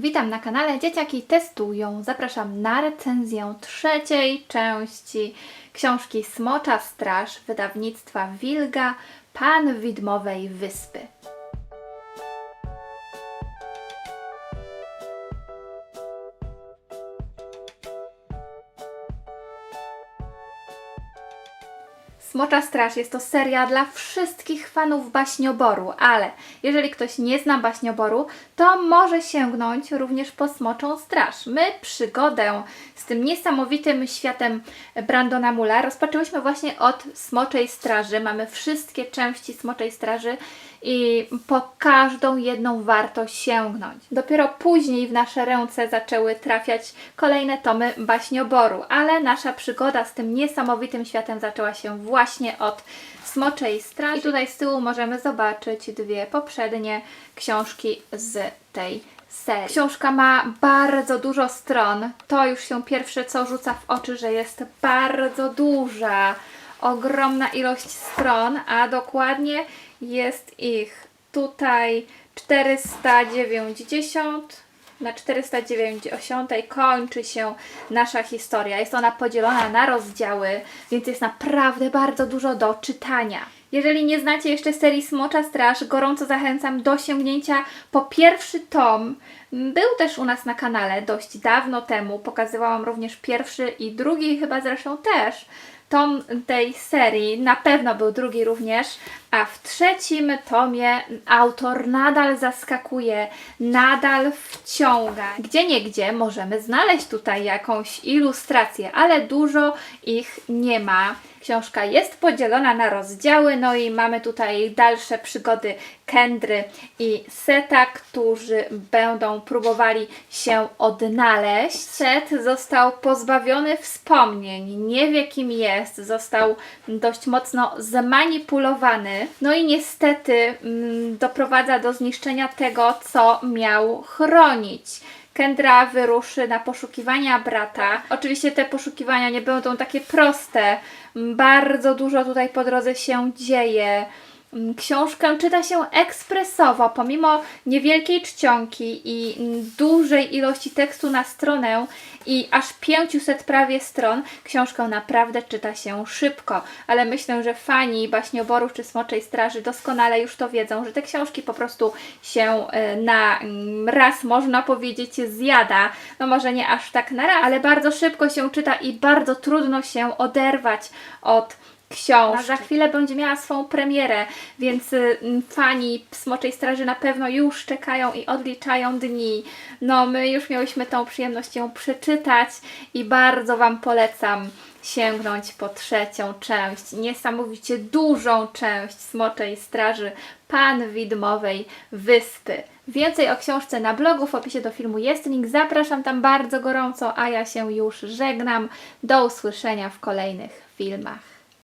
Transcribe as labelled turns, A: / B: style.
A: Witam na kanale Dzieciaki Testują. Zapraszam na recenzję trzeciej części książki Smocza Straż wydawnictwa Wilga Pan Widmowej Wyspy. Smocza Straż jest to seria dla wszystkich fanów baśnioboru, ale jeżeli ktoś nie zna baśnioboru, to może sięgnąć również po Smoczą Straż. My przygodę z tym niesamowitym światem Brandona Mula rozpoczęłyśmy właśnie od Smoczej Straży. Mamy wszystkie części Smoczej Straży i po każdą jedną warto sięgnąć. Dopiero później w nasze ręce zaczęły trafiać kolejne tomy baśnioboru, ale nasza przygoda z tym niesamowitym światem zaczęła się właśnie od Smoczej Straży. I tutaj z tyłu możemy zobaczyć dwie poprzednie książki z tej serii. Książka ma bardzo dużo stron. To już się pierwsze co rzuca w oczy, że jest bardzo duża ogromna ilość stron, a dokładnie jest ich tutaj 490. Na 490 kończy się nasza historia. Jest ona podzielona na rozdziały, więc jest naprawdę bardzo dużo do czytania. Jeżeli nie znacie jeszcze serii Smocza Straż, gorąco zachęcam do sięgnięcia po pierwszy tom. Był też u nas na kanale dość dawno temu. Pokazywałam również pierwszy i drugi, chyba zresztą też tom tej serii, na pewno był drugi również, a w trzecim tomie autor nadal zaskakuje, nadal wciąga. Gdzie niegdzie możemy znaleźć tutaj jakąś ilustrację, ale dużo ich nie ma. Książka jest podzielona na rozdziały, no i mamy tutaj dalsze przygody Kendry i Seta, którzy będą próbowali się odnaleźć. Set został pozbawiony wspomnień, nie wie kim jest, został dość mocno zmanipulowany, no i niestety mm, doprowadza do zniszczenia tego, co miał chronić. Kendra wyruszy na poszukiwania brata. Oczywiście te poszukiwania nie będą takie proste. Bardzo dużo tutaj po drodze się dzieje. Mm, Książkę czyta się ekspresowo, pomimo niewielkiej czcionki i dużej ilości tekstu na stronę i aż 500 prawie stron, książkę naprawdę czyta się szybko, ale myślę, że fani baśnioborów czy Smoczej Straży doskonale już to wiedzą, że te książki po prostu się e, na mm, raz, można powiedzieć, zjada. No może nie aż tak na raz, ale bardzo szybko się czyta i bardzo trudno się oderwać od książki. Za chwilę będzie miała swą premierę, więc y, fani Smoczej Straży na pewno już czekają i odliczają dni. No, my już miałyśmy tą przyjemność ją przeczytać i bardzo Wam polecam sięgnąć po trzecią część, niesamowicie dużą część Smoczej Straży Pan Widmowej Wyspy. Więcej o książce na blogu, w opisie do filmu jest link, zapraszam tam bardzo gorąco, a ja się już żegnam. Do usłyszenia w kolejnych filmach.